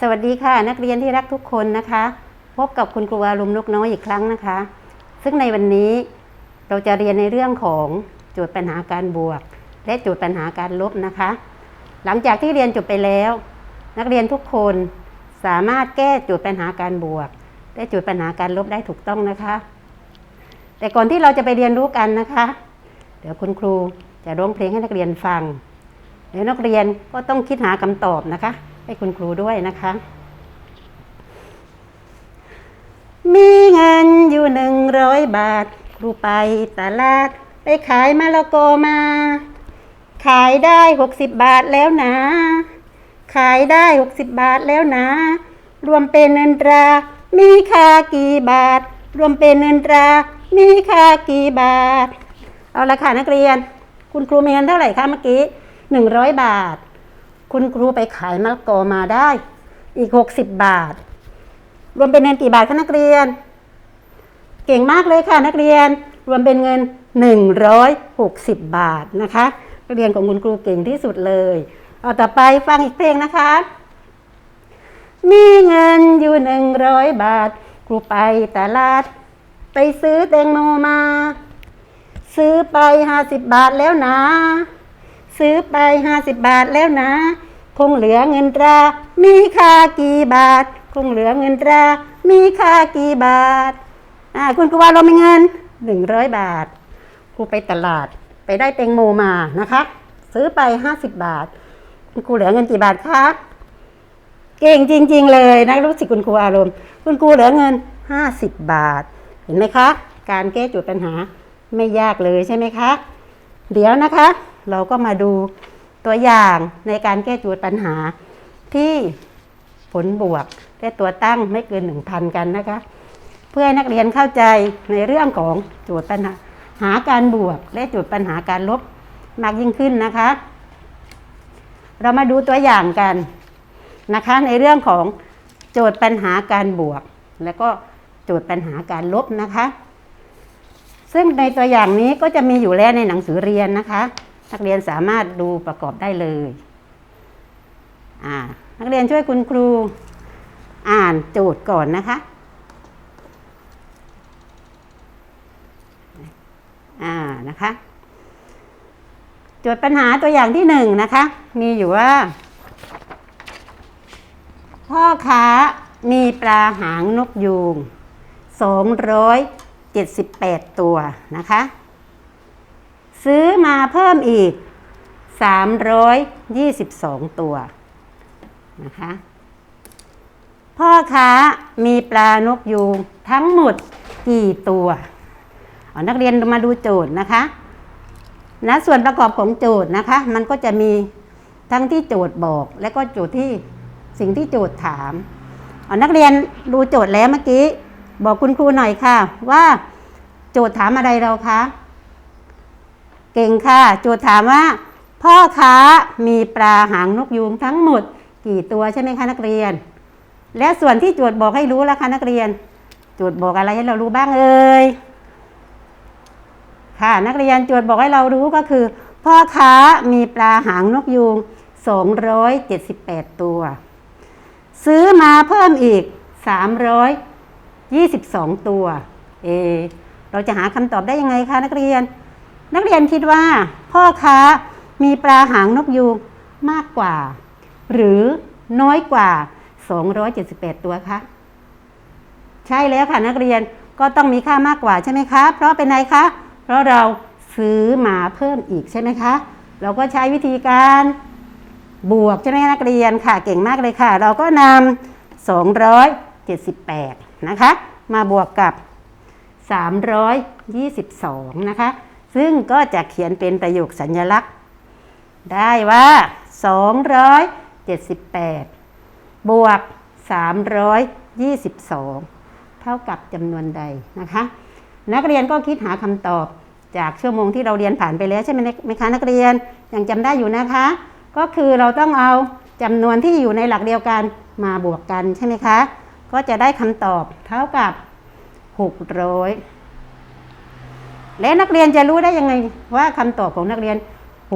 สวัสดีค่ะ นักเรียนที่รักทุกคนนะคะ พบกับคุณครูอารมณ์นกน้อยอีกครั้งนะคะ ซึ่งในวันนี้เราจะเรียนในเรื่องของโจทย์ปัญหาการบวก และโจทย์ปัญหาการลบนะคะ หลังจากที่เรียนจบไปแล้ว นักเรียนทุกคนสามารถแก้โจทย์ปัญหาการบวก และโจทย์ปัญหาการลบได้ถูกต้องนะคะ แต่ก่อนที่เราจะไปเรียนรู้กันนะคะ เดี๋ยวคุณครูจะร้องเพลงให้นักเรียนฟังแล้วนักเรียนก็ต้องคิดหาคำตอบนะคะ ให้คุณครูด้วยนะคะ มีเงินอยู่หนึ่งร้อยบาท ครูไปตลาด ไปขายมะละกอมา ขายได้หกสิบบาทแล้วนะ ขายได้หกสิบบาทแล้วนะ รวมเป็นเงินตรา มีค่ากี่บาท รวมเป็นเงินตรา มีค่ากี่บาท เอาละค่ะนักเรียน คุณครูมีเงินเท่าไหร่คะเมื่อกี้หนึ่งร้อยบาท คุณครูไปขายมะละกอมาได้อีกหกสิบบาท รวมเป็นเงินกี่บาทคะนักเรียน เก่งมากเลยค่ะนักเรียน รวมเป็นเงิน 160 บาทนะคะ นักเรียนของคุณครูเก่งที่สุดเลย เอาต่อไปฟังอีกเพลงนะคะ มีเงินอยู่หนึ่งร้อยบาท ครูไปตลาด ไปซื้อแตงโมมา ซื้อไปห้าสิบบาทแล้วนะ ซื้อไปห้าสิบบาทแล้วนะ คงเหลือเงินตรา มีค่ากี่บาท คงเหลือเงินตรา มีค่ากี่บาท อ่า คุณครูว่าเรามีเงินหนึ่งร้อยบาท ครูไปตลาดไปได้แตงโมมานะคะ ซื้อไปห้าสิบบาท คุณครูเหลือเงินกี่บาทคะเก่งจริง ๆ เลยนะรู้สึกคุณครูอารมณ์ คุณครูเหลือเงินห้าสิบบาท เห็นไหมคะ การแก้โจทย์ปัญหาไม่ยากเลยใช่ไหมคะ เดี๋ยวนะคะ เราก็มาดูตัวอย่างในการแก้โจทย์ปัญหาที่ผลบวกและตัวตั้งไม่เกิน 1,000 กันนะคะ เพื่อให้นักเรียนเข้าใจในเรื่องของโจทย์ปัญหาหาการบวกและโจทย์ปัญหาการลบมากยิ่งขึ้นนะคะ เรามาดูตัวอย่างกันนะคะในเรื่องของโจทย์ปัญหาการบวก และก็โจทย์ปัญหาการลบนะคะ ซึ่งในตัวอย่างนี้ก็จะมีอยู่แล้วในหนังสือเรียนนะคะ นักเรียนสามารถดูประกอบได้เลยอ่านักเรียนช่วยคุณครูอ่านโจทย์ก่อนนะคะอ่านะคะโจทย์ปัญหาตัวอย่างที่หนึ่งนะคะ มีอยู่ว่า พ่อค้ามีปลาหางนกยูง 278 ตัวนะคะ ซื้อมาเพิ่มอีก 322 ตัวนะคะพ่อค้ามีปลานกยูงทั้งหมดกี่ตัวเอานักเรียนมาดูโจทย์นะคะนะส่วนประกอบของโจทย์นะคะ มันก็จะมีทั้งที่โจทย์บอก และก็โจทย์ที่สิ่งที่โจทย์ถามเอานักเรียนดูโจทย์แล้วเมื่อกี้ บอกคุณครูหน่อยค่ะ ว่าโจทย์ถามอะไรเราคะ เก่งค่ะโจทย์ถามว่า พ่อค้ามีปลาหางนกยูงทั้งหมด กี่ตัวใช่ไหมคะนักเรียน และส่วนที่โจทย์บอกให้รู้แล้วค่ะนักเรียนโจทย์บอกอะไรให้เรารู้บ้างเอ่ยค่ะนักเรียนโจทย์บอกให้เรารู้ก็คือ พ่อค้ามีปลาหางนกยูง 278 ตัว ซื้อมาเพิ่มอีก 322 ตัว เอ เราจะหาคำตอบได้ยังไงคะนักเรียน นักเรียนคิดว่าพ่อค้ามีปลาหางนกยูงมากกว่า หรือน้อยกว่า 278 ตัวคะใช่แล้วค่ะนักเรียนก็ต้องมีค่ามากกว่าใช่ไหมคะ เพราะเป็นไงคะ เพราะเราซื้อมาเพิ่มอีกใช่ไหมคะ เราก็ใช้วิธีการบวกใช่ไหมนักเรียนค่ะเก่งมากเลยค่ะ เราก็นำ278 นะคะ มาบวกกับ 322 นะคะ ซึ่งก็จะเขียนเป็นประโยคสัญลักษณ์ ได้ว่า 278 บวก 322 เท่ากับจำนวนใดนะคะ นักเรียนก็คิดหาคำตอบจากชั่วโมงที่เราเรียนผ่านไปแล้วใช่ไหมไหมคะนักเรียนยังจำได้อยู่นะคะ ก็คือเราต้องเอาจำนวนที่อยู่ในหลักเดียวกันมาบวกกันใช่ไหมคะ ก็จะได้คำตอบเท่ากับ 600 และนักเรียนจะรู้ได้ยังไงว่าคำตอบของนักเรียน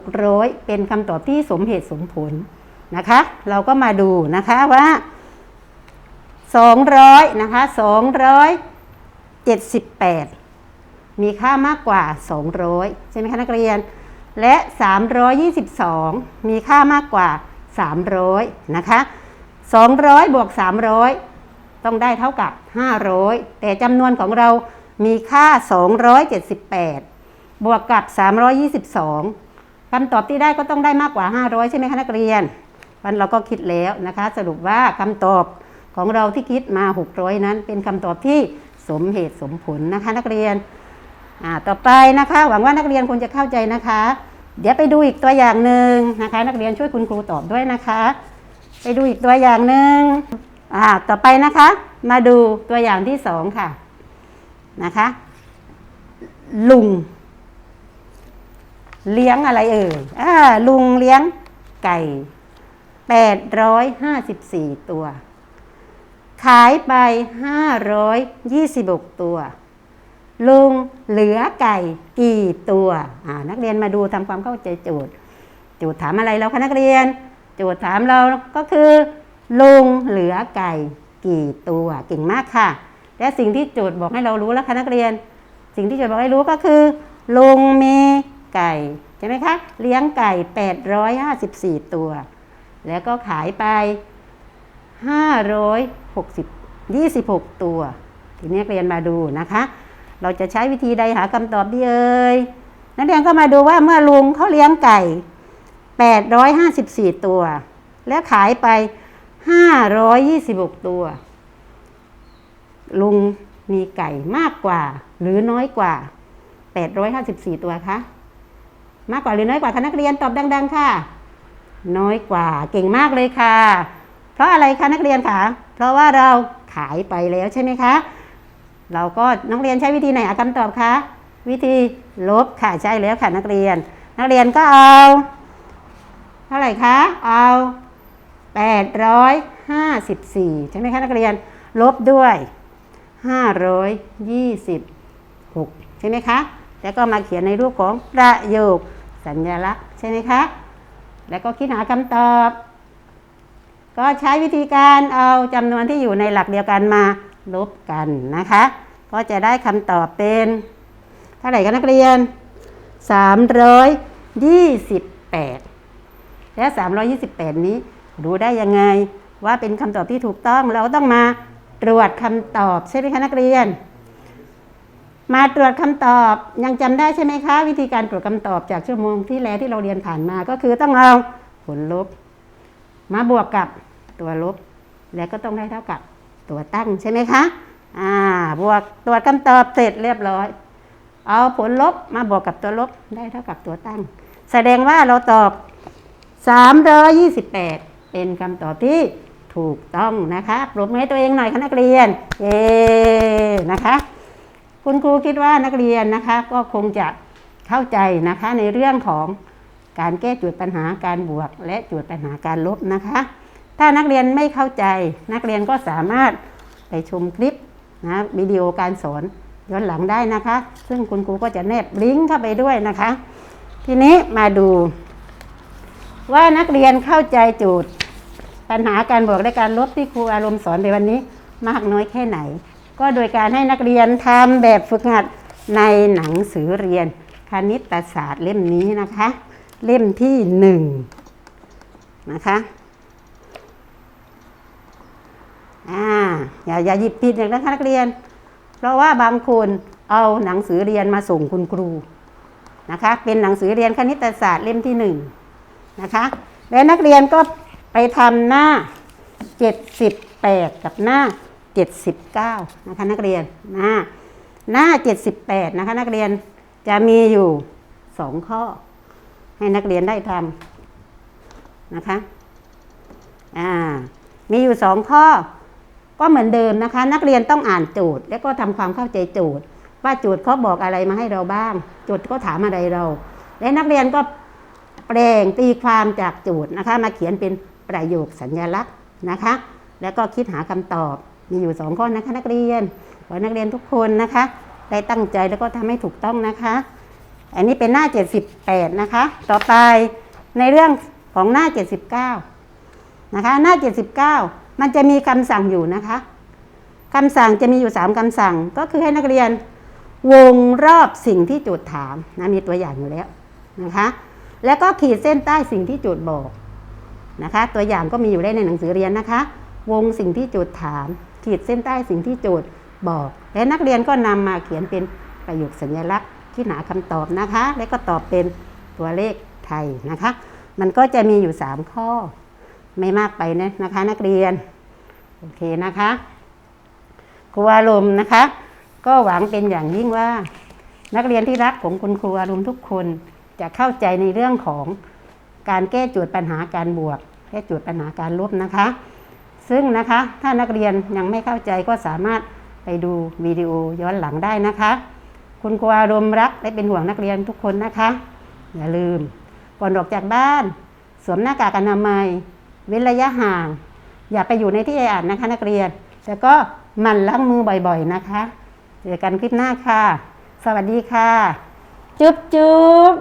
600เป็นคำตอบที่สมเหตุสมผลนะคะ เราก็มาดูนะคะว่า200นะคะ278มีค่ามากกว่า 200 ใช่ไหมคะนักเรียน และ 322 มีค่ามากกว่า 300 นะคะ 200 บวก 300 ต้องได้เท่ากับ 500 แต่จำนวนของเรา มีค่า 278 บวกกับ 322คำตอบที่ได้ก็ต้องได้มากกว่า 500 ใช่ไหมคะนักเรียนวันเราก็คิดแล้วนะคะ สรุปว่าคำตอบของเราที่คิดมา 600 นั้น เป็นคำตอบที่สมเหตุสมผลนะคะ นักเรียนต่อไปนะคะ หวังว่านักเรียนคงจะเข้าใจนะคะ เดี๋ยวไปดูอีกตัวอย่างหนึ่งนะคะ นักเรียนช่วยคุณครูตอบด้วยนะคะ ไปดูอีกตัวอย่างหนึ่งต่อไปนะคะ มาดูตัวอย่างที่สองค่ะ นะคะ ลุง เลี้ยงอะไรเอ่ยอ่าลุงเลี้ยงไก่854ตัว ขายไป526ตัว ลุงเหลือไก่กี่ตัวอ่านักเรียนมาดูทำความเข้าใจโจทย์โจทย์ถามอะไรเราคะนักเรียน โจทย์ถามเราก็คือ ลุงเหลือไก่กี่ตัวเก่งมากค่ะ และสิ่งที่โจทย์บอกให้เรารู้แล้วคะนักเรียน สิ่งที่โจทย์บอกให้รู้ก็คือ ลุงมีไก่ใช่ไหมคะ เลี้ยงไก่ 854 ตัว แล้วก็ขายไป 560 26 ตัว ทีนี้เรียนมาดูนะคะ เราจะใช้วิธีใดหาคำตอบดีเอ่ยนักเรียนก็มาดูว่าเมื่อลุงเขาเลี้ยงไก่ 854 ตัว และขายไป 526 ตัว ลุงมีไก่มากกว่า หรือน้อยกว่า 854 ตัวคะมากกว่าหรือน้อยกว่าคะนักเรียนตอบดัง ๆ ค่ะ น้อยกว่าเก่งมากเลยค่ะ เพราะอะไรคะนักเรียนคะเพราะว่าเราขายไปแล้วใช่ไหมคะ เราก็นักเรียนใช้วิธีไหนหาคำตอบคะวิธีลบค่ะใช่แล้วค่ะนักเรียน นักเรียนก็เอา เท่าไหร่คะเอา854ใช่ไหมคะนักเรียนลบด้วย 526 ใช่ไหมคะ แล้วก็มาเขียนในรูปของประโยคสัญลักษณ์ใช่ไหมคะ แล้วก็คิดหาคำตอบ ก็ใช้วิธีการเอาจำนวนที่อยู่ในหลักเดียวกันมาลบกันนะคะ ก็จะได้คำตอบเป็นเท่าไหร่กันนักเรียน 328 และ 328 นี้ดูได้ยังไงว่าเป็นคำตอบที่ถูกต้องเราต้องมา ตรวจคำตอบใช่ไหมคะนักเรียน มาตรวจคำตอบยังจำได้ใช่ไหมคะ วิธีการตรวจคำตอบจากชั่วโมงที่แล้วที่เราเรียนผ่านมาก็คือต้องเอาผลลบ มาบวกกับตัวลบ แล้วก็ต้องได้เท่ากับตัวตั้งใช่ไหมคะอ่าบวกตรวจคำตอบเสร็จเรียบร้อย เอาผลลบมาบวกกับตัวลบได้เท่ากับตัวตั้ง แสดงว่าเราตอบ 328 เป็นคำตอบที่ ถูกต้องนะคะปรบมือให้ตัวเองหน่อยค่ะนักเรียน เย้นะคะ คุณครูคิดว่านักเรียนนะคะ ก็คงจะเข้าใจนะคะในเรื่องของการแก้จทย์ปัญหาการบวก และจทย์ปัญหาการลบนะคะ ถ้านักเรียนไม่เข้าใจ นักเรียนก็สามารถไปชมคลิปนะวิดีโอการสอนย้อนหลังได้นะคะ ซึ่งคุณครูก็จะแนบลิงก์เข้าไปด้วยนะคะ ทีนี้มาดูว่านักเรียนเข้าใจโจทย์ ปัญหาการบวกและการลบที่ครูอารมณ์สอนในวันนี้มากน้อยแค่ไหน ก็โดยการให้นักเรียนทำแบบฝึกหัดในหนังสือเรียน คณิตศาสตร์เล่มนี้นะคะ เล่มที่หนึ่งนะคะอ่าอย่าอย่าหยิบผิดอย่างนะคะนักเรียน เพราะว่าบางคนเอาหนังสือเรียนมาส่งคุณครูนะคะ เป็นหนังสือเรียนคณิตศาสตร์เล่มที่หนึ่งนะคะ และนักเรียนก็ ไปทำหน้า 78 กับหน้า 79 นะคะนักเรียนหน้าหน้า 78 นะคะนักเรียนจะมีอยู่ 2 ข้อ ให้นักเรียนได้ทำนะคะอ่ามีอยู่สองข้อ ก็เหมือนเดิมนะคะ นักเรียนต้องอ่านโจทย์ และก็ทำความเข้าใจโจทย์ ว่าโจทย์เขาบอกอะไรมาให้เราบ้าง โจทย์เขาถามอะไรเรา และนักเรียนก็แปลงตีความจากโจทย์นะคะ มาเขียนเป็น ประโยคสัญลักษณ์นะคะ แล้วก็คิดหาคำตอบมีอยู่สองข้อนะคะนักเรียน ขอให้นักเรียนทุกคนนะคะ ได้ตั้งใจแล้วก็ทำให้ถูกต้องนะคะ อันนี้เป็นหน้า 78 นะคะ ต่อไปในเรื่องของหน้า 79 นะคะ หน้า 79 มันจะมีคำสั่งอยู่นะคะคำสั่งจะมีอยู่ 3คำสั่งก็คือให้นักเรียนวงรอบสิ่งที่โจทย์ถามนะมีตัวอย่างอยู่แล้วนะคะ แล้วก็ขีดเส้นใต้สิ่งที่โจทย์บอก นะคะ ตัวอย่างก็มีอยู่ได้ในหนังสือเรียนนะคะ วงสิ่งที่โจทย์ถาม ขีดเส้นใต้สิ่งที่โจทย์บอก และนักเรียนก็นำมาเขียนเป็นประโยคสัญลักษณ์ที่หาคำตอบนะคะ และก็ตอบเป็นตัวเลขไทยนะคะ มันก็จะมีอยู่ 3 ข้อ ไม่มากไปนะนะคะ นักเรียน โอเคนะคะครูอารมณ์นะคะ ก็หวังเป็นอย่างยิ่งว่า นักเรียนที่รักของคุณครูอารมณ์ทุกคนจะเข้าใจในเรื่องของ การแก้โจทย์ปัญหาการบวก แก้โจทย์ปัญหาการลบนะคะ ซึ่งนะคะถ้านักเรียนยังไม่เข้าใจก็สามารถไปดูวิดีโอย้อนหลังได้นะคะ คุณครูอารมณ์รักและเป็นห่วงนักเรียนทุกคนนะคะ อย่าลืม ก่อนออกจากบ้าน สวมหน้ากากอนามัย เว้นระยะห่าง อย่าไปอยู่ในที่แออัดนะคะนักเรียน แล้วก็หมั่นล้างมือบ่อยๆนะคะเจอกันคลิปหน้าค่ะ สวัสดีค่ะ จุ๊บจุ๊บ